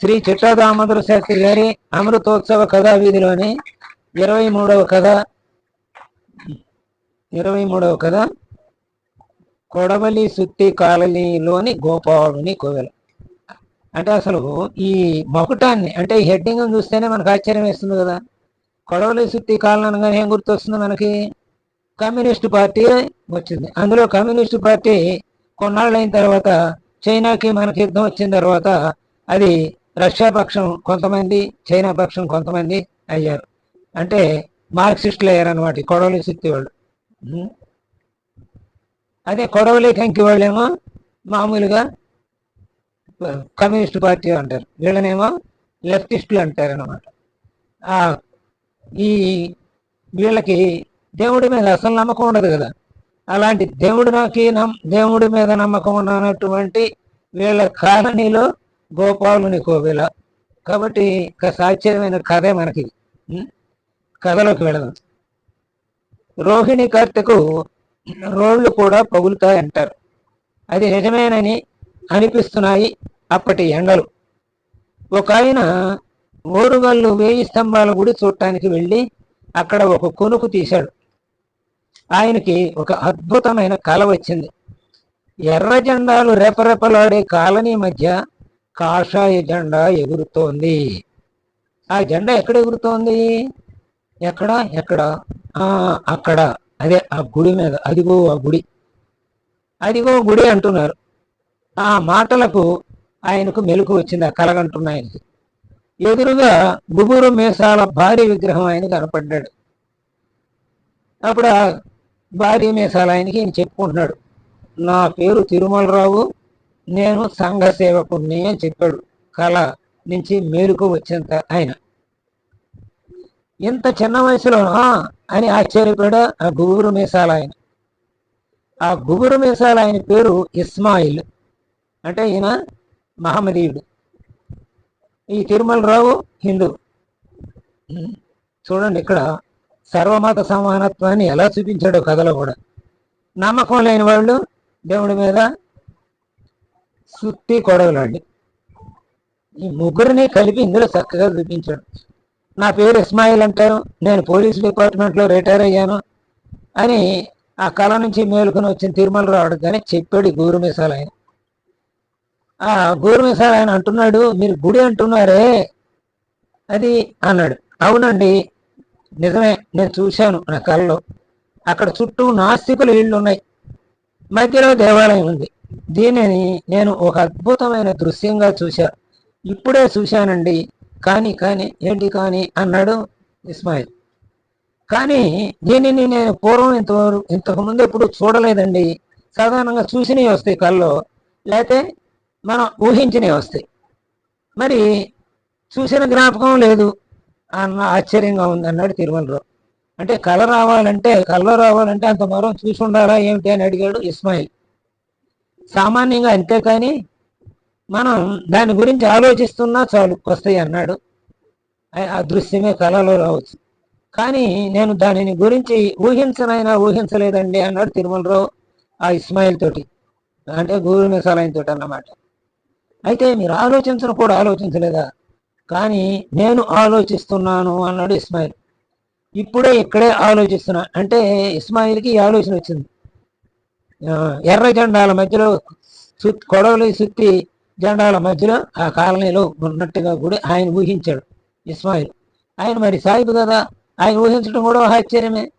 శ్రీ చిట్టాదామోదర శాస్త్రి గారి అమృతోత్సవ కథా వీధిలోని ఇరవై మూడవ కథ. ఇరవై మూడవ కథ. కొడవలి సుత్తి కాలనీలోని గోపాలుని కోవెల. అంటే అసలు ఈ మొకటాన్ని అంటే ఈ హెడ్డింగ్ చూస్తేనే మనకు ఆశ్చర్యం వేస్తుంది కదా. కొడవలి సుత్తి కాలనీ అనగానే ఏం గుర్తొస్తుంది మనకి? కమ్యూనిస్ట్ పార్టీ వచ్చింది. అందులో కమ్యూనిస్ట్ పార్టీ కొన్నాళ్ళు అయిన తర్వాత చైనాకి మనకి యుద్ధం వచ్చిన తర్వాత అది రష్యా పక్షం కొంతమంది చైనా పక్షం కొంతమంది అయ్యారు. అంటే మార్క్సిస్టులు అయ్యారు అనమాట కొడవలి శక్తి వాళ్ళు. అదే కొడవలి కంకి వాళ్ళేమో మామూలుగా కమ్యూనిస్ట్ పార్టీ అంటారు. వీళ్ళనేమో లెఫ్టిస్టులు అంటారనమాట ఈ వీళ్ళకి దేవుడి మీద అసలు నమ్మకం ఉండదు కదా. అలాంటి దేవుడు నాకు నమ్ దేవుడి మీద నమ్మకం ఉన్నటువంటి వీళ్ళ కాలనీలో గోపాలుని కోవెల. కాబట్టి సాధ్యమైన కథే మనకి కథలోకి వెళదాం. రోహిణి కర్తకు రోళ్ళు కూడా పగులుతాయి అంటారు అది నిజమేనని అనిపిస్తున్నాయి అప్పటి ఎండలు. ఒక ఆయన ఓరుగల్లు వేయి స్తంభాల గుడి చూడటానికి వెళ్ళి అక్కడ ఒక కొనుకు తీశాడు. ఆయనకి ఒక అద్భుతమైన కళ వచ్చింది. ఎర్ర జెండాలు రెపరెపలాడే కాలనీ మధ్య కాషాయ జెండా ఎగురుతోంది. ఆ జెండా ఎక్కడ ఎగురుతోంది? ఎక్కడ? ఎక్కడ? అక్కడ. అదే ఆ గుడి మీద. అదిగో ఆ గుడి. అదిగో గుడి అంటున్నారు. ఆ మాటలకు ఆయనకు మెలకు వచ్చింది. ఆ కలగంటున్న ఆయనకి. ఎదురుగా గుబురు మేసాల భారీ విగ్రహం ఆయన కనపడ్డాడు. అప్పుడు ఆ భారీ మేసాల ఆయనకి ఈయన చెప్పుకుంటున్నాడు. నా పేరు తిరుమలరావు. నేను సంఘ సేవకుణ్ణి అని చెప్పాడు. కళ నుంచి మేలుకు వచ్చేంత ఆయన. ఇంత చిన్న వయసులో అని ఆశ్చర్యపడ ఆ గుబురు మీసాల ఆయన ఆ గుబురు మీసాల ఆయన పేరు ఇస్మాయిల్. అంటే ఈయన మహమ్మదీయుడు. ఈ తిరుమలరావు హిందూ. చూడండి ఇక్కడ సర్వమత సమానత్వాన్ని ఎలా చూపించాడో కథలో కూడా. నమ్మకం లేని వాళ్ళు దేవుడి మీద సుత్తి కొడవలండి. ఈ ముగ్గురిని కలిపి ఇందులో చక్కగా చూపించాడు నా పేరు ఇస్మాయిల్ అంటారు. నేను పోలీస్ డిపార్ట్మెంట్లో రిటైర్ అయ్యాను అని ఆ కళ నుంచి మేలుకొని వచ్చిన తిరుమలరావు కానీ చెప్పాడు ఈ గూరు ఆయన. ఆ గూరు ఆయన అంటున్నాడు మీరు గుడి అంటున్నారే అది అన్నాడు. అవునండి నిజమే నేను చూశాను నా కళ్ళలో అక్కడ చుట్టూ నాస్తికుల ఇళ్ళు ఉన్నాయి. మధ్యలో దేవాలయం ఉంది. దీనిని నేను ఒక అద్భుతమైన దృశ్యంగా చూశా. ఇప్పుడే చూశానండి. కానీ కానీ ఏంటి కానీ అన్నాడు ఇస్మాయిల్. కానీ దీనిని నేను పూర్వం ఇంతవరకు ఇంతకుముందు ఎప్పుడు చూడలేదండి. సాధారణంగా చూసినవి వస్తాయి కళ్ళు లేకపోతే మనం ఊహించినవి వస్తాయి. మరి చూసిన జ్ఞాపకం లేదు అన్న ఆశ్చర్యంగా ఉంది అన్నాడు తిరుమలరావు అంటే కళ రావాలంటే కళ్ళు రావాలంటే అంత మరో చూసి ఉండాలా ఏమిటి అని అడిగాడు ఇస్మాయిల్. సామాన్యంగా అంతే కానీ మనం దాని గురించి ఆలోచిస్తున్నా చాలు వస్తాయి అన్నాడు. ఆ- దృశ్యమే కళలో రావచ్చు. కానీ నేను దానిని గురించి ఊహించనైనా ఊహించలేదండి అన్నాడు తిరుమలరావు ఆ ఇస్మాయిల్ తోటి. అంటే గూరు మిసాలైన తోటి అన్నమాట. అయితే మీరు ఆలోచించను కూడా ఆలోచించలేదా? కానీ నేను ఆలోచిస్తున్నాను అన్నాడు ఇస్మాయిల్. ఇప్పుడే ఇక్కడే ఆలోచిస్తున్నా. అంటే ఇస్మాయిల్కి ఈ ఆలోచన వచ్చింది. ఎర్ర జెండాల మధ్యలో కొడవలి సుత్తి జెండాల మధ్యలో ఆ కాలనీలో ఉన్నట్టుగా కూడా ఆయన ఊహించాడు ఇస్మాయిల్. ఆయన మరి సాయిబు కదా ఆయన ఊహించడం కూడా ఆశ్చర్యమే.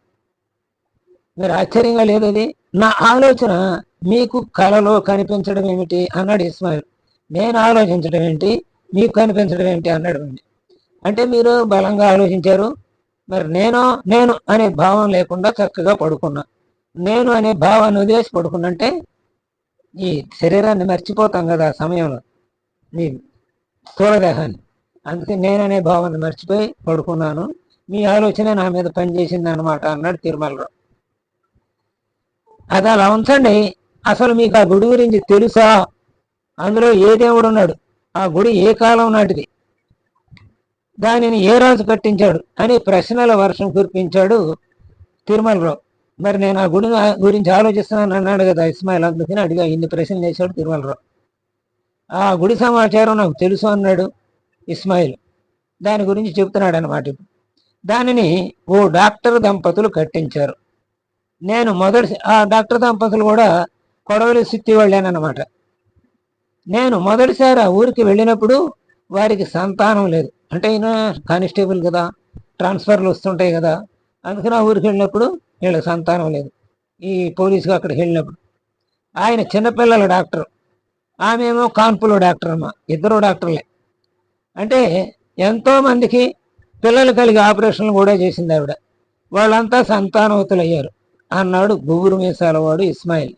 మరి ఆశ్చర్యంగా లేదు అది. నా ఆలోచన మీకు కళలో కనిపించడం ఏమిటి? అన్నాడు ఇస్మాయిల్. నేను ఆలోచించడం ఏంటి? మీకు కనిపించడం ఏంటి? అన్నాడు అంటే మీరు బలంగా ఆలోచించారు. మరి నేను నేను అనే భావం లేకుండా చక్కగా పడుకున్నా. నేను అనే భావాన్ని వదిలేసి పడుకున్నంటే ఈ శరీరాన్ని మర్చిపోతాం కదా ఆ సమయంలో మీ స్థూలదేహాన్ని. అందుకే నేననే భావాన్ని మర్చిపోయి పడుకున్నాను. మీ ఆలోచన నా మీద పనిచేసింది అనమాట అన్నాడు తిరుమలరావు అది అలా ఉంచండి. అసలు మీకు ఆ గుడి గురించి తెలుసా? అందులో ఏ దేవుడు ఉన్నాడు? ఆ గుడి ఏ కాలం నాటిది? దానిని ఏ రాజు కట్టించాడు? అని ప్రశ్నల వర్షం కురిపించాడు తిరుమలరావు మరి నేను ఆ గుడి గురించి ఆలోచిస్తున్నాను అన్నాడు కదా ఇస్మాయిల్. అందుకని అడిగా ఇన్ని ప్రశ్నలు చేశాడు తిరుమలరావు. ఆ గుడి సమాచారం నాకు తెలుసు అన్నాడు ఇస్మాయిల్. దాని గురించి చెప్తున్నాడు అనమాట దానిని ఓ డాక్టర్ దంపతులు కట్టించారు. నేను మొదటి ఆ డాక్టర్ దంపతులు కూడా కొడవలి సిత్తి వాళ్ళేనమాట నేను మొదటిసారి ఆ ఊరికి వెళ్ళినప్పుడు వారికి సంతానం లేదు. అంటే ఈయన కానిస్టేబుల్ కదా ట్రాన్స్ఫర్లు వస్తుంటాయి కదా అందుకని ఆ ఊరికి వెళ్ళినప్పుడు వీళ్ళకి సంతానం లేదు. ఈ పోలీసుగా అక్కడికి వెళ్ళినప్పుడు. ఆయన చిన్నపిల్లల డాక్టర్. ఆమె ఏమో కాన్పులో డాక్టర్ అమ్మ. ఇద్దరు డాక్టర్లే. అంటే ఎంతోమందికి పిల్లలు కలిగి ఆపరేషన్లు కూడా చేసింది ఆవిడ. వాళ్ళంతా సంతానవతులు అయ్యారు. అన్నాడు గుబురు మీసాలవాడు ఇస్మాయిల్.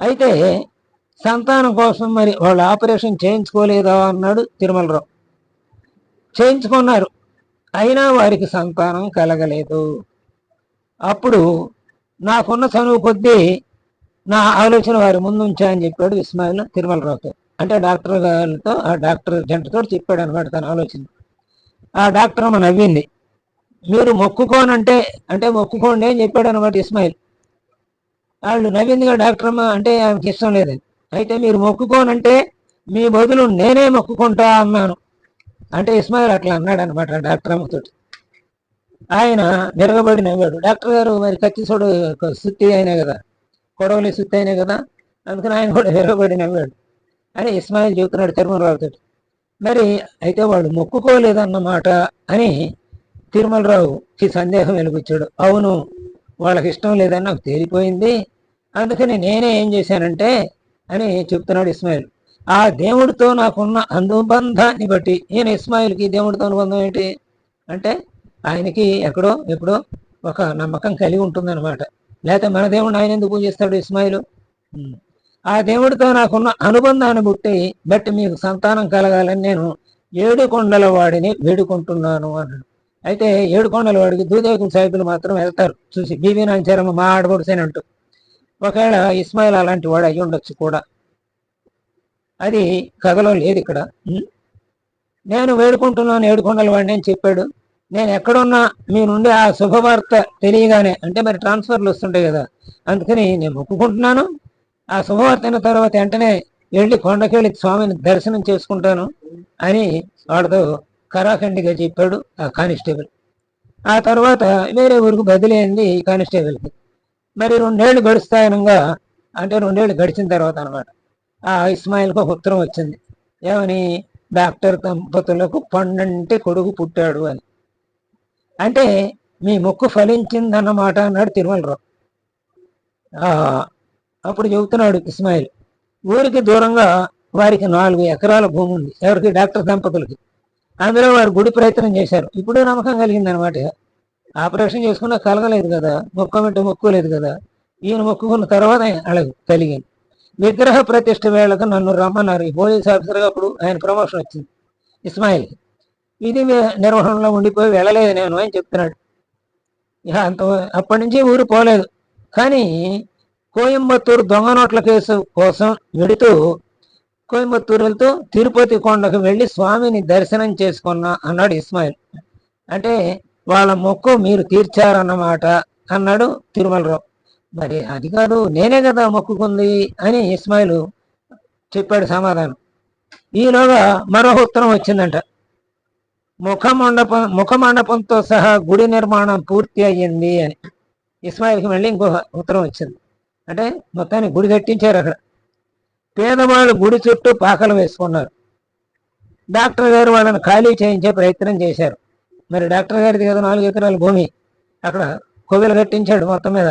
అయితే సంతానం కోసం మరి వాళ్ళు ఆపరేషన్ చేయించుకోలేదా అన్నాడు తిరుమలరావు. చేయించుకున్నారు. అయినా వారికి సంతానం కలగలేదు. అప్పుడు నాకున్న చనువు కొద్దీ నా ఆలోచన వారి ముందు ఉంచా అని చెప్పాడు ఇస్మాయిల్ తిరుమలరావుతో. అంటే డాక్టర్ గారితో ఆ డాక్టర్ జంటతో చెప్పాడు అనమాట తన ఆలోచన. ఆ డాక్టర్ అమ్మ నవ్వింది. మీరు మొక్కుకోనంటే అంటే మొక్కుకోండి అని చెప్పాడు అనమాట ఇస్మాయిల్. వాళ్ళు నవ్విందిగా డాక్టర్ అమ్మ అంటే ఆమెకి ఇష్టం లేదని. అయితే మీరు మొక్కుకోనంటే మీ బదులు నేనే మొక్కుకుంటా అన్నాను. అంటే ఇస్మాయిల్ అట్లా అన్నాడు అనమాట డాక్టర్ అమ్మతోటి. ఆయన నిరగబడి నవ్వాడు. డాక్టర్ గారు మరి కత్తిసోడు సుత్తి అయినా కదా కొడవలి సుత్తి అయినా కదా అందుకని ఆయన కూడా నిరగబడి నవ్వాడు. అని ఇస్మాయిల్ చెబుతున్నాడు తిరుమలరావుతో మరి అయితే వాడు మొక్కుకోలేదన్నమాట అని తిరుమలరావుకి సందేహం వెలిపించాడు అవును వాళ్ళకి ఇష్టం లేదని నాకు తేలిపోయింది. అందుకని నేనే ఏం చేశానంటే అని చెప్తున్నాడు ఇస్మాయిల్. ఆ దేవుడితో నాకున్న అనుబంధాన్ని బట్టి ఈయన ఇస్మాయిల్కి దేవుడితో అనుబంధం ఏంటి? అంటే ఆయనకి ఎక్కడో ఎప్పుడో ఒక నమ్మకం కలిగి ఉంటుందన్నమాట. లేకపోతే మన దేవుడు ఆయన ఎందుకు పూజిస్తాడు ఇస్మాయిల్? ఆ దేవుడితో నాకున్న అనుబంధాన్ని బుట్టి బట్టి మీకు సంతానం కలగాలని నేను ఏడు కొండల వాడిని వేడుకుంటున్నాను అన్నాడు. అయితే ఏడు కొండల వాడికి దూదేకుల సాహిబులు మాత్రం వెళ్తారు. చూసి బీబీ నాంచారమ్మ మా ఆడబడుసేనంటూ ఒకవేళ ఇస్మాయిల్ అలాంటి వాడు అయ్యి ఉండొచ్చు కూడా. అది కథలో లేదు ఇక్కడ? నేను వేడుకుంటున్నాను ఏడుకొండల వాడిని అని చెప్పాడు. నేను ఎక్కడున్నా మీ నుండి ఆ శుభవార్త తెలియగానే అంటే మరి ట్రాన్స్ఫర్లు వస్తుంటాయి కదా అందుకని నేను మొక్కుకుంటున్నాను ఆ శుభవార్త అయిన తర్వాత వెంటనే వెళ్ళి కొండకెళ్ళి స్వామిని దర్శనం చేసుకుంటాను అని వాడితో కరాఖండిగా చెప్పాడు ఆ కానిస్టేబుల్. ఆ తర్వాత వేరే ఊరికి బదిలీ అయింది కానిస్టేబుల్కి. మరి రెండేళ్ళు గడుస్తాయనగా అంటే రెండేళ్ళు గడిచిన తర్వాత అనమాట ఆ ఇస్మాయిల్కి ఒక ఉత్తరం వచ్చింది. ఏమని? డాక్టర్ దంపతులకు పండంటి కొడుకు పుట్టాడు అని. అంటే మీ మొక్కు ఫలించిందన్నమాట అన్నాడు తిరుమలరావు. అప్పుడు చెబుతున్నాడు ఇస్మాయిల్ ఊరికి దూరంగా వారికి నాలుగు ఎకరాల భూమి ఉంది. ఎవరికి? డాక్టర్ దంపతులకి. అందులో వారు గుడి ప్రయత్నం చేశారు. ఇప్పుడే నమ్మకం కలిగింది అనమాట ఆపరేషన్ చేసుకున్నా కలగలేదు కదా. మొక్కమంటే మొక్కులేదు కదా. ఈయన మొక్కుకున్న తర్వాత వాళ్ళకి కలిగింది విగ్రహ ప్రతిష్ఠ వేళకు నన్ను రమ్మన్నారు. ఈ పోలీస్ ఆఫీసర్గా అప్పుడు ఆయన ప్రమోషన్ వచ్చింది. ఇస్మాయిల్ ఇది నిర్వహణలో ఉండిపోయి వెళ్ళలేదు నేను అని చెప్తున్నాడు ఇక అంత అప్పటి నుంచి ఊరు పోలేదు. కానీ కోయంబత్తూరు దొంగ నోట్ల కేసు కోసం వెడుతూ కోయంబత్తూరు వెళ్తూ తిరుపతి కొండకు వెళ్ళి స్వామిని దర్శనం చేసుకున్నా అన్నాడు ఇస్మాయిల్. అంటే వాళ్ళ మొక్కు మీరు తీర్చారన్నమాట అన్నాడు తిరుమలరావు. మరి అది కాదు నేనే కదా మొక్కుకుంది అని ఇస్మాయిల్ చెప్పాడు సమాధానం. ఈలోగా మరో ఉత్తరం వచ్చిందంట. ముఖ మండపం ముఖ మండపంతో సహా గుడి నిర్మాణం పూర్తి అయ్యింది అని. ఇస్మాయిల్కి మళ్ళీ ఇంకో ఉత్తరం వచ్చింది. అంటే మొత్తానికి గుడి కట్టించారు అక్కడ. పేదవాళ్ళు గుడి చుట్టూ పాకలు వేసుకున్నారు. డాక్టర్ గారు వాళ్ళని ఖాళీ చేయించే ప్రయత్నం చేశారు. మరి డాక్టర్ గారిది కదా నాలుగు ఎకరాల భూమి. అక్కడ కోవిలు కట్టించాడు మొత్తం మీద.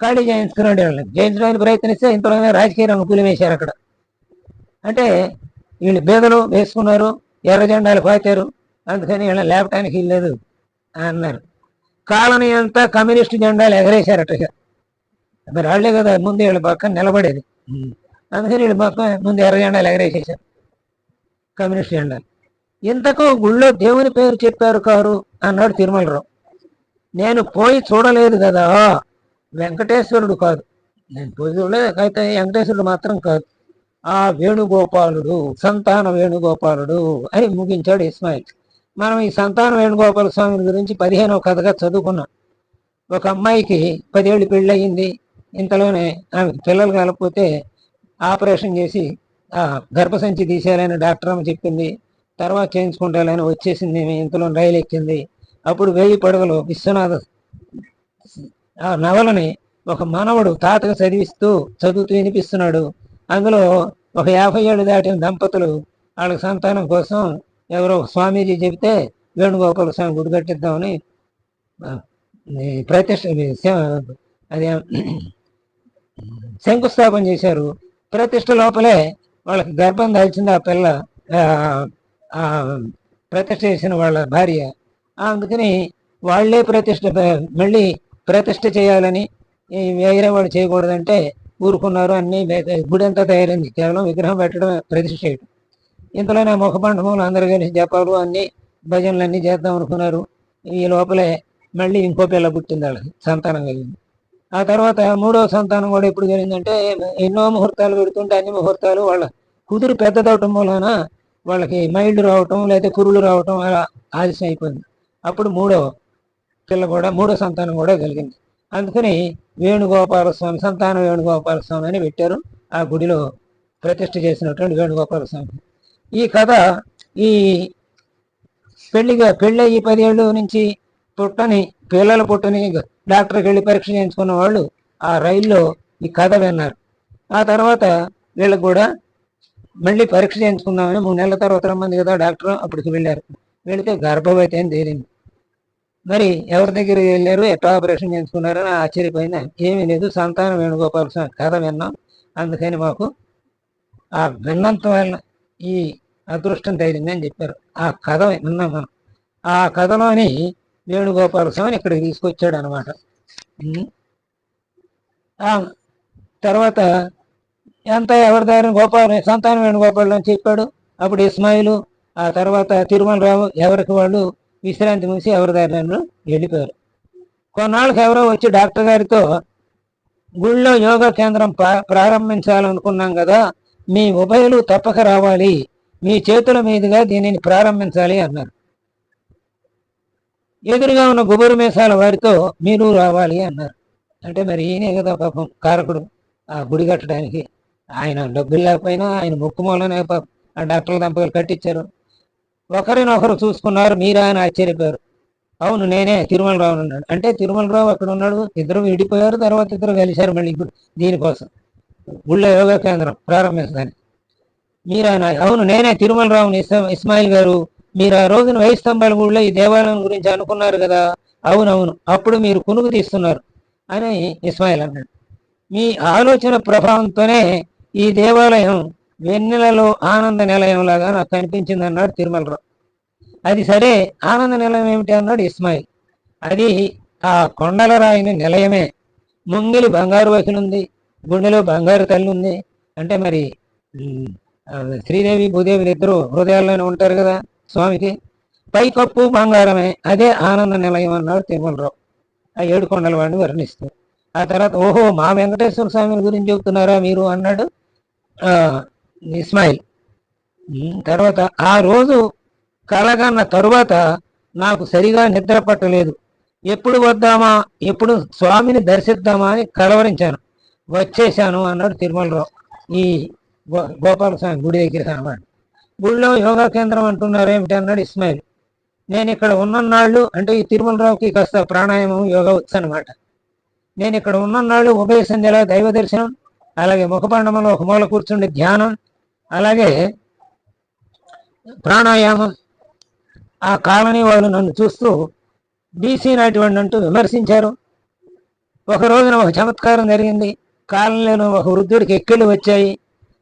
ఖాళీ చేయించుకున్నాడు వాళ్ళని చేయించడానికి ప్రయత్నిస్తే ఇంతలోనే రాజకీయ రంగు వేశారు అక్కడ. అంటే వీళ్ళు బీదలు వేసుకున్నారు ఎర్ర జెండాలు పాతారు అందుకని వీళ్ళని లేపటానికి వీల్లేదు అన్నారు. కాలనీ అంతా కమ్యూనిస్ట్ జెండాలు ఎగరేశారట ఇక. మరి వాళ్ళే కదా ముందు వీళ్ళ పక్కన నిలబడేది. అందుకని వీళ్ళు పక్కన ముందు ఎర్ర జెండాలు ఎగరేసేశారు. కమ్యూనిస్ట్ జెండాలు. ఇంతకు గుళ్ళో దేవుని పేరు చెప్పారు కారు అన్నాడు తిరుమలరావు. నేను పోయి చూడలేదు కదా. వెంకటేశ్వరుడు కాదు. నేను పూజలే అయితే వెంకటేశ్వరుడు మాత్రం కాదు. ఆ వేణుగోపాలుడు సంతాన వేణుగోపాలుడు అని ముగించాడు ఇస్మాయిల్. మనం ఈ సంతాన వేణుగోపాల స్వామి గురించి పదిహేనవ కథగా చదువుకున్నాం. ఒక అమ్మాయికి పదేళ్ళు పెళ్ళయింది. ఇంతలోనే ఆమె పిల్లలు కలకపోతే ఆపరేషన్ చేసి ఆ గర్భసంచి తీసేయాలని డాక్టర్ అమ్మ చెప్పింది. తర్వాత చేయించుకుంటాలని వచ్చేసింది. ఇంతలో రైలు ఎక్కింది. అప్పుడు వెయ్యి పడగలు విశ్వనాథ ఆ నవలని ఒక మనవడు తాతకు చదివిస్తూ చదువుతూ వినిపిస్తున్నాడు. అందులో ఒక యాభై ఏళ్ళు దాటిన దంపతులు వాళ్ళకి సంతానం కోసం ఎవరో స్వామీజీ చెబితే వేణుగోపాల స్వామి గుడి కట్టిద్దామని ప్రతిష్ట అదే శంకుస్థాపన చేశారు. ప్రతిష్ట లోపలే వాళ్ళకి గర్భం దాల్చింది ఆ పిల్ల ప్రతిష్ట చేసిన వాళ్ళ భార్య. అందుకని వాళ్ళే ప్రతిష్ట మళ్ళీ ప్రతిష్ట చేయాలని వేరే వాళ్ళు చేయకూడదంటే ఊరుకున్నారు అన్ని గుడి అంతా తయారైంది. కేవలం విగ్రహం పెట్టడం ప్రతిష్ట చేయడం ఇంతలోనే ముఖమండపంలో అందరూ కలిసి జపాలు అన్ని భజనలు అన్ని చేద్దాం అనుకున్నారు. ఈ లోపలే మళ్ళీ ఇంకో పిల్ల పుట్టింది వాళ్ళకి సంతానం కలిగింది. ఆ తర్వాత మూడో సంతానం కూడా ఎప్పుడు జరిగిందంటే ఎన్నో ముహూర్తాలు పెడుతుంటే అన్ని ముహూర్తాలు వాళ్ళ కుదురు పెద్దదవటం మూలన వాళ్ళకి మైళ్ళు రావటం లేకపోతే కురులు రావటం అలా ఆలస్యం అయిపోయింది. అప్పుడు మూడో పిల్ల కూడా మూడో సంతానం కూడా కలిగింది. అందుకని వేణుగోపాల స్వామి సంతానం వేణుగోపాల స్వామి అని పెట్టారు. ఆ గుడిలో ప్రతిష్ఠ చేసినటువంటి వేణుగోపాల స్వామి ఈ కథ ఈ పెళ్ళిగా పెళ్ళయి పదేళ్ళు నుంచి పుట్టని పిల్లలు పుట్టని డాక్టర్కి వెళ్ళి పరీక్ష చేయించుకున్న వాళ్ళు ఆ రైల్లో ఈ కథ విన్నారు. ఆ తర్వాత వీళ్ళకి కూడా మళ్ళీ పరీక్ష చేయించుకుందామని మూడు నెలల తర్వాత రమ్మంది కదా డాక్టర్ అప్పటికి వెళ్ళారు. వెళితే గర్భవతి అని తేలింది. మరి ఎవరి దగ్గర వెళ్ళారు? ఎట్లా ఆపరేషన్ చేయించుకున్నారో ఆశ్చర్యపోయినా ఏమీ లేదు సంతానం వేణుగోపాల స్వామి కథ విన్నాం. అందుకని మాకు ఆ విన్నంత వల్ల ఈ అదృష్టం తగిలిందని చెప్పారు. ఆ కథ విన్నాం మనం. ఆ కథలోని వేణుగోపాల స్వామిని ఇక్కడికి తీసుకొచ్చాడు అనమాట తర్వాత ఎంత ఎవరి దారిన గోపాల సంతానం వేణుగోపాల్ అని చెప్పాడు? అప్పుడు ఇస్మాయిలు ఆ తర్వాత తిరుమలరావు ఎవరికి వాళ్ళు విశ్రాంతి మూసి ఎవరి దారిలో వెళ్ళిపోయారు. కొన్నాళ్ళకి ఎవరో వచ్చి డాక్టర్ గారితో గుళ్ళో యోగా కేంద్రం ప్రా- ప్రారంభించాలనుకున్నాం కదా మీ ఉభయలు తప్పక రావాలి మీ చేతుల మీదుగా దీనిని ప్రారంభించాలి అన్నారు. ఎదురుగా ఉన్న గుబురు మీసాల వారితో మీరు రావాలి అన్నారు. అంటే మరి ఈయనే కదా పాపం కారకుడు ఆ గుడి కట్టడానికి. ఆయన డబ్బులు లేకపోయినా ఆయన ముక్కు మూలనే ఆ డాక్టర్ల దంపతులు కట్టించారు ఒకరినొకరు చూసుకున్నారు మీరా అని ఆశ్చర్యపోయారు. అవును నేనే తిరుమలరావు అన్నాడు అంటే తిరుమలరావు అక్కడ ఉన్నాడు? ఇద్దరు విడిపోయారు తర్వాత ఇద్దరు కలిశారు మళ్ళీ ఇప్పుడు దీనికోసం. గుళ్ళ యోగా కేంద్రం ప్రారంభించడానికి. మీరాయన అవును నేనే తిరుమలరావుని ఇస్మా- ఇస్మాయిల్ గారు. మీరు ఆ రోజున వై స్తంభాల గుడిలో ఈ దేవాలయం గురించి అనుకున్నారు కదా? అవునవును అప్పుడు మీరు కునుకు తీస్తున్నారు అని ఇస్మాయిల్ అన్నాడు. మీ ఆలోచన ప్రభావంతోనే ఈ దేవాలయం వెన్నెలలో ఆనంద నిలయం లాగా నాకు కనిపించింది అన్నాడు తిరుమలరావు. అది సరే ఆనంద నిలయం ఏమిటి అన్నాడు ఇస్మాయిల్. అది ఆ కొండల రాయిని నిలయమే. ముంగిలి బంగారు వకిలు గుండెలో బంగారు తల్లి ఉంది అంటే మరి శ్రీదేవి భూదేవులు ఇద్దరు హృదయాల్లోనే ఉంటారు కదా స్వామికి. పైకప్పు బంగారమే అదే ఆనంద నిలయం అన్నాడు తిరుమలరావు. ఆ ఏడు కొండల వాడిని వర్ణిస్తూ. ఆ తర్వాత ఓహో మా వెంకటేశ్వర స్వామి గురించి చెబుతున్నారా మీరు అన్నాడు. ఇస్మాయిల్. తర్వాత ఆ రోజు కలగన్న తరువాత నాకు సరిగా నిద్ర పట్టలేదు. ఎప్పుడు వద్దామా ఎప్పుడు స్వామిని దర్శిద్దామా అని కలవరించాను. వచ్చేసాను అన్నాడు తిరుమలరావు. ఈ గో- గోపాల స్వామి గుడి దగ్గర అన్నాడు గుడిలో యోగా కేంద్రం అంటున్నారు ఏమిటి అన్నాడు ఇస్మాయిల్. నేను ఇక్కడ ఉన్నన్నాళ్ళు అంటే ఈ తిరుమలరావుకి కాస్త ప్రాణాయామం యోగా వచ్చు అనమాట నేను ఇక్కడ ఉన్నన్నాళ్ళు ఉభయ సంధ్యలో దైవ దర్శనం అలాగే ముఖపండమంలో ఒక మూల కూర్చుండి ధ్యానం అలాగే ప్రాణాయామం. ఆ కాలనీ వాళ్ళు నన్ను చూస్తూ బీసీ నాటివాడిని అంటూ విమర్శించారు. ఒక రోజున ఒక చమత్కారం జరిగింది. కాలనీలో ఒక వృద్ధుడికి ఎక్కిళ్ళు వచ్చాయి.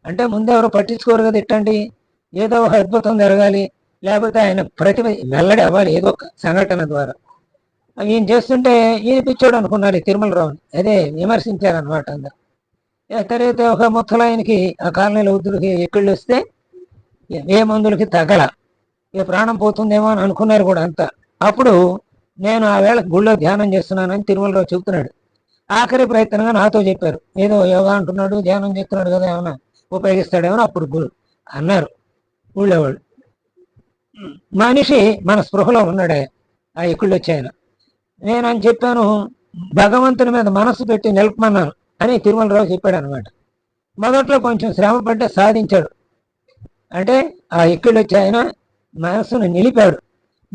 అంటే ముందెవరు ఎవరు పట్టించుకోరు కదా ఇట్టండి. ఏదో ఒక అద్భుతం జరగాలి. లేకపోతే ఆయన ప్రతిభ వెల్లడి అవ్వాలి ఏదో ఒక సంఘటన ద్వారా. ఈయన చేస్తుంటే ఈయన పిచ్చోడు అనుకున్నారు ఈ తిరుమలరావుని. అదే విమర్శించారనమాట అందరు. ఎక్కడైతే తర్వాత ఒక ముత్తలాయనకి ఆ కాలనీలో వృద్ధులకి ఎక్కిళ్ళు వస్తే ఏ మందులకి తగల ఏ ప్రాణం పోతుందేమో అని అనుకున్నారు కూడా అంతా. అప్పుడు నేను ఆ వేళ గుళ్ళో ధ్యానం చేస్తున్నానని తిరుమలరావు చెబుతున్నాడు. ఆఖరి ప్రయత్నంగా నాతో చెప్పారు. ఏదో యోగా అంటున్నాడు ధ్యానం చేస్తున్నాడు కదా ఏమైనా ఉపయోగిస్తాడేమో అప్పుడు గురు అన్నారు. ఊళ్ళో వాళ్ళు మనిషి మన స్పృహలో ఉన్నాడే ఆ ఎక్కుళ్ళు వచ్చాయన. నేను అని చెప్పాను భగవంతుని మీద మనసు పెట్టి నిలపమన్నాను అని తిరుమలరావు చెప్పాడు అనమాట మొదట్లో కొంచెం శ్రమ పడ్డ సాధించాడు. అంటే ఆ ఎక్కిళ్ళు వచ్చి ఆయన మనస్సును నిలిపాడు.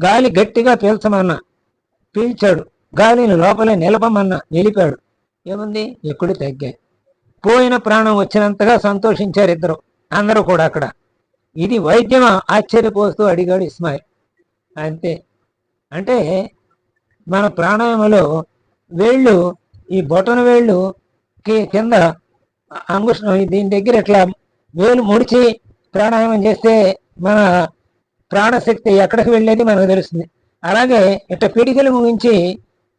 గాలి గట్టిగా పీల్చమన్నా పీల్చాడు. గాలిని లోపలే నిలపమన్నా నిలిపాడు. ఏముంది? ఎక్కుడు తగ్గాయి. పోయిన ప్రాణం వచ్చినంతగా సంతోషించారు ఇద్దరు. అందరూ కూడా అక్కడ. ఇది వైద్యమా? ఆశ్చర్యపోస్తూ అడిగాడు ఇస్మాయిల్. అంతే. అంటే మన ప్రాణాయామలో వేళ్ళు ఈ బొటన వేళ్ళు కింద అంగుష్టం దీని దగ్గర ఇట్లా వేలు ముడిచి ప్రాణాయామం చేస్తే మన ప్రాణశక్తి ఎక్కడికి వెళ్ళేది మనకు తెలుస్తుంది. అలాగే ఇట్లా పిడికలు ముగించి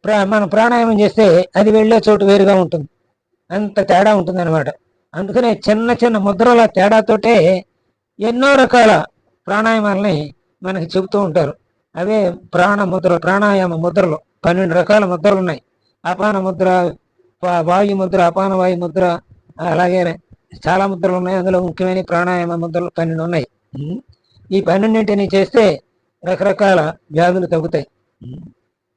ప్రా మన ప్రాణాయామం చేస్తే అది వెళ్ళే చోటు వేరుగా ఉంటుంది. అంత తేడా ఉంటుంది అనమాట అందుకనే చిన్న చిన్న ముద్రల తేడాతోటే ఎన్నో రకాల ప్రాణాయామాలని మనకి చెబుతూ ఉంటారు. అవే ప్రాణ ముద్ర ప్రాణాయామ ముద్రలు. పన్నెండు రకాల ముద్రలు ఉన్నాయి. అపాన ముద్ర వాయు ముద్ర అపాన వాయు ముద్ర అలాగే చాలా ముద్రలు ఉన్నాయి. అందులో ముఖ్యమైన ప్రాణాయామ ముద్రలు పన్నెండు ఉన్నాయి. ఈ పన్నెండింటిని చేస్తే రకరకాల వ్యాధులు తగ్గుతాయి.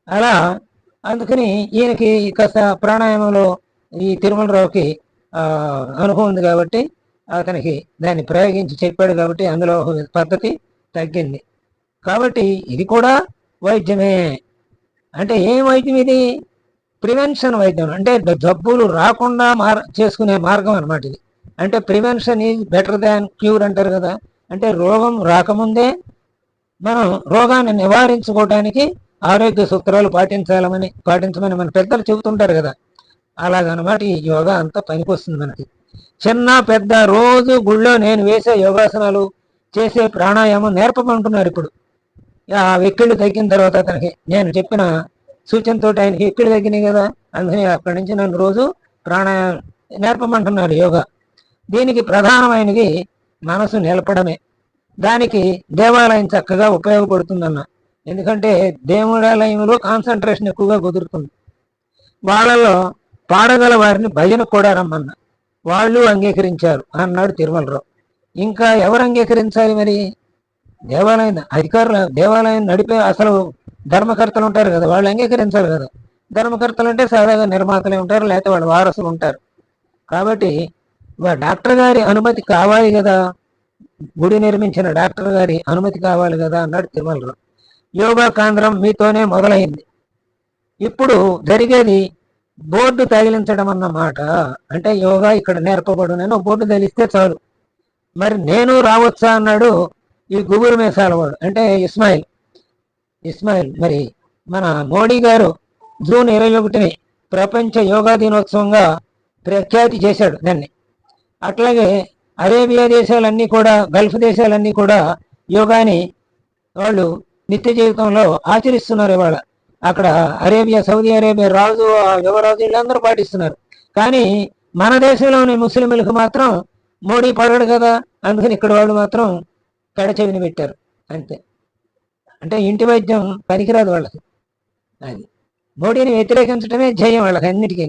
అలా అందుకని ఈయనకి కాస్త ప్రాణాయామంలో ఈ తిరుమలరావుకి అనుభవం ఉంది కాబట్టి అతనికి దాన్ని ప్రయోగించి చెప్పాడు కాబట్టి అందులో ఒక పద్ధతి తగ్గింది. కాబట్టి ఇది కూడా వైద్యమే. అంటే ఏం వైద్యం ఇది? ప్రివెన్షన్ వైద్యం అంటే జబ్బులు రాకుండా మార్ చేసుకునే మార్గం అన్నమాట ఇది. అంటే prevention is better than cure అంటారు కదా. అంటే రోగం రాకముందే మనం రోగాన్ని నివారించుకోవడానికి ఆరోగ్య సూత్రాలు పాటించాలని పాటించమని మన పెద్దలు చెబుతుంటారు కదా. అలాగనమాట ఈ యోగా అంతా పనికొస్తుంది మనకి. చిన్న పెద్ద రోజు గుళ్ళో నేను వేసే యోగాసనాలు చేసే ప్రాణాయామం నేర్పమంటున్నారు ఇప్పుడు. ఆ వెక్కిళ్ళు తగ్గిన తర్వాత అతనికి నేను చెప్పిన సూచనతో ఆయనకి ఎక్కడ తగ్గినాయి కదా అందుకని అక్కడి నుంచి నన్ను రోజు ప్రాణాయామం నేర్పమంటున్నారు యోగా. దీనికి ప్రధానమైనది మనసు నిలపడమే. దానికి దేవాలయం చక్కగా ఉపయోగపడుతుందన్న. ఎందుకంటే దేవుడాలయంలో కాన్సన్ట్రేషన్ ఎక్కువగా కుదురుతుంది. వాళ్ళలో పాడగల వారిని భజన కూడా రమ్మన్న. వాళ్ళు అంగీకరించారు అన్నాడు తిరుమలరావు. ఇంకా ఎవరు అంగీకరించాలి మరి? దేవాలయం అధికారులు దేవాలయం నడిపే అసలు ధర్మకర్తలు ఉంటారు కదా వాళ్ళు అంగీకరించాలి కదా. ధర్మకర్తలు అంటే సాదాగా నిర్మాతలే ఉంటారు లేకపోతే వాళ్ళ వారసులు ఉంటారు. కాబట్టి వా- డాక్టర్ గారి అనుమతి కావాలి కదా. గుడి నిర్మించిన డాక్టర్ గారి అనుమతి కావాలి కదా అన్నాడు తిరుమలరావు యోగా కేంద్రం మీతోనే మొదలైంది. ఇప్పుడు జరిగేది బోర్డు తగిలించడం అన్నమాట అంటే యోగా ఇక్కడ నేర్పబడునని బోర్డు తగిలిస్తే చాలు. మరి నేను రావచ్చా అన్నాడు ఈ గుబురు మేసాలవాడు అంటే ఇస్మాయిల్. ఇస్మాయిల్ మరి మన మోడీ గారు జూన్ ఇరవై ఒకటిని ప్రపంచ యోగా దినోత్సవంగా ప్రఖ్యాతి చేశాడు దాన్ని. అట్లాగే అరేబియా దేశాలన్నీ కూడా గల్ఫ్ దేశాలన్నీ కూడా యోగాని వాళ్ళు నిత్య జీవితంలో ఆచరిస్తున్నారు ఇవాళ. అక్కడ అరేబియా సౌదీ అరేబియా రాజు ఆ యువరాజు వీళ్ళందరూ పాటిస్తున్నారు. కానీ మన దేశంలోని ముస్లింలకు మాత్రం మోడీ పడడు కదా అందుకని ఇక్కడ వాళ్ళు మాత్రం కడచెవిని పెట్టారు. అంతే. అంటే ఇంటి వైద్యం పనికిరాదు వాళ్ళకి. అది. మోడీని వ్యతిరేకించడమే జయం వాళ్ళకి అన్నిటికీ.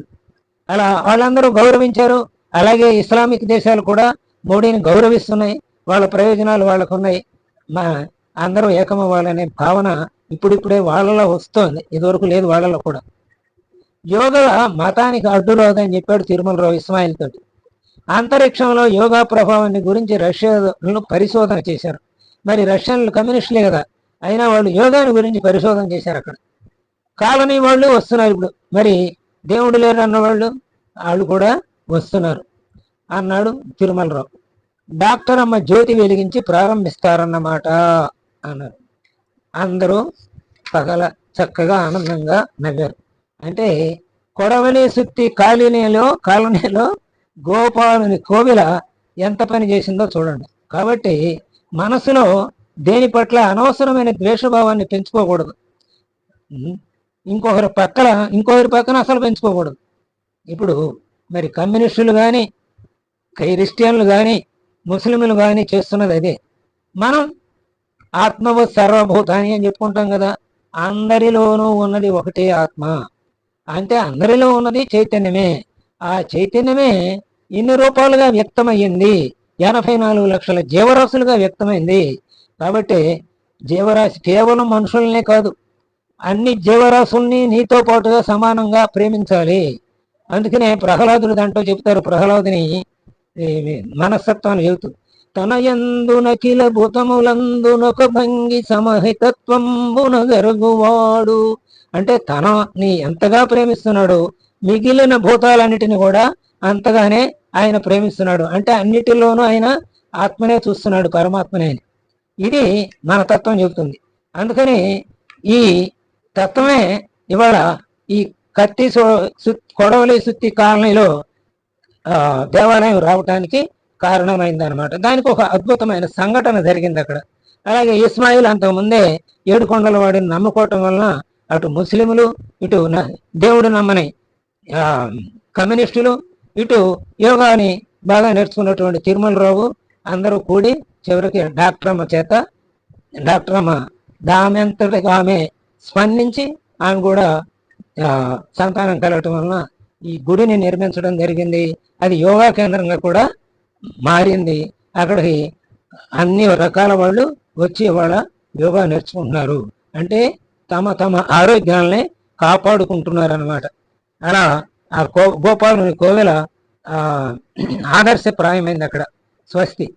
అలా వాళ్ళందరూ గౌరవించారు. అలాగే ఇస్లామిక్ దేశాలు కూడా మోడీని గౌరవిస్తున్నాయి. వాళ్ళ ప్రయోజనాలు వాళ్ళకు ఉన్నాయి. మా అందరూ ఏకమవ్వాలనే భావన ఇప్పుడిప్పుడే వాళ్ళలో వస్తోంది. ఇదివరకు లేదు వాళ్ళలో కూడా. యోగా మతానికి అడ్డు రాదని చెప్పాడు తిరుమలరావు ఇస్మాయిల్ తోటి. అంతరిక్షంలో యోగా ప్రభావాన్ని గురించి రష్యాను పరిశోధన చేశారు. మరి రష్యన్లు కమ్యూనిస్టులే కదా. అయినా వాళ్ళు యోగాని గురించి పరిశోధన చేశారు అక్కడ. కాలనీ వాళ్ళు వస్తున్నారు ఇప్పుడు. మరి దేవుడు లేరు అన్నవాళ్ళు వాళ్ళు వాళ్ళు కూడా వస్తున్నారు అన్నాడు తిరుమలరావు. డాక్టర్ అమ్మ జ్యోతి వెలిగించి ప్రారంభిస్తారన్నమాట అన్నారు. అందరూ పగల చక్కగా ఆనందంగా నవ్వారు. అంటే కొడవలి సుత్తి కాలనీలో కాలనీలో గోపాలుని కోవిల ఎంత పని చేసిందో చూడండి. కాబట్టి మనసులో దేని పట్ల అనవసరమైన ద్వేషభావాన్ని పెంచుకోకూడదు? ఇంకొకరి పక్కన ఇంకొకరి పక్కన అసలు పెంచుకోకూడదు. ఇప్పుడు మరి కమ్యూనిస్టులు కానీ క్రైస్టియన్లు కానీ ముస్లింలు కానీ చేస్తున్నది అదే. మనం ఆత్మవ సర్వభూతాన్ని అని చెప్పుకుంటాం కదా అందరిలోనూ ఉన్నది ఒకటే ఆత్మ. అంటే అందరిలో ఉన్నది చైతన్యమే. ఆ చైతన్యమే ఇన్ని రూపాలుగా వ్యక్తమయ్యింది. ఎనభై నాలుగు లక్షల జీవరాశులుగా వ్యక్తమైంది. కాబట్టి జీవరాశి కేవలం మనుషులనే కాదు అన్ని జీవరాశుల్ని నీతో పాటుగా సమానంగా ప్రేమించాలి. అందుకనే ప్రహ్లాదుడు దాంట్లో చెప్తారు ప్రహ్లాదుని మనస్తత్వాన్ని చెబుతూ తనయందునకిల భూతములందునొక భంగి సమహితత్వంబున జరుగువాడు. అంటే తనని ఎంతగా ప్రేమిస్తున్నాడు మిగిలిన భూతాలన్నిటిని కూడా అంతగానే ఆయన ప్రేమిస్తున్నాడు. అంటే అన్నిటిలోనూ ఆయన ఆత్మనే చూస్తున్నాడు పరమాత్మనే అని. ఇది మన తత్వం చెబుతుంది. అందుకని ఈ తత్వమే ఇవాళ ఈ కత్తి సో- కొడవలి సుత్తి కాలనీలో దేవాలయం రావటానికి కారణమైందనమాట దానికి ఒక అద్భుతమైన సంఘటన జరిగింది అక్కడ. అలాగే ఇస్మాయిల్ అంతకుముందే ఏడుకొండల వాడిని నమ్ముకోవటం వలన అటు ముస్లింలు ఇటు న- దేవుడు నమ్మని కమ్యూనిస్టులు ఇటు యోగాని బాగా నేర్చుకున్నటువంటి తిరుమలరావు అందరూ కూడి చివరికి డాక్టర్ అమ్మ చేత డాక్టర్ అమ్మ ఆమె స్పందించి ఆమె కూడా సంతానం కలగటం వలన ఈ గుడిని నిర్మించడం జరిగింది. అది యోగా కేంద్రంగా కూడా మారింది. అక్కడికి అన్ని రకాల వాళ్ళు వచ్చి వాళ్ళ యోగా నేర్చుకుంటున్నారు. అంటే తమ తమ ఆరోగ్యాలని కాపాడుకుంటున్నారు అనమాట అలా ఆ కో గోపాలుని కోవెల ఆదర్శప్రాయమైంది అక్కడ స్వస్తి.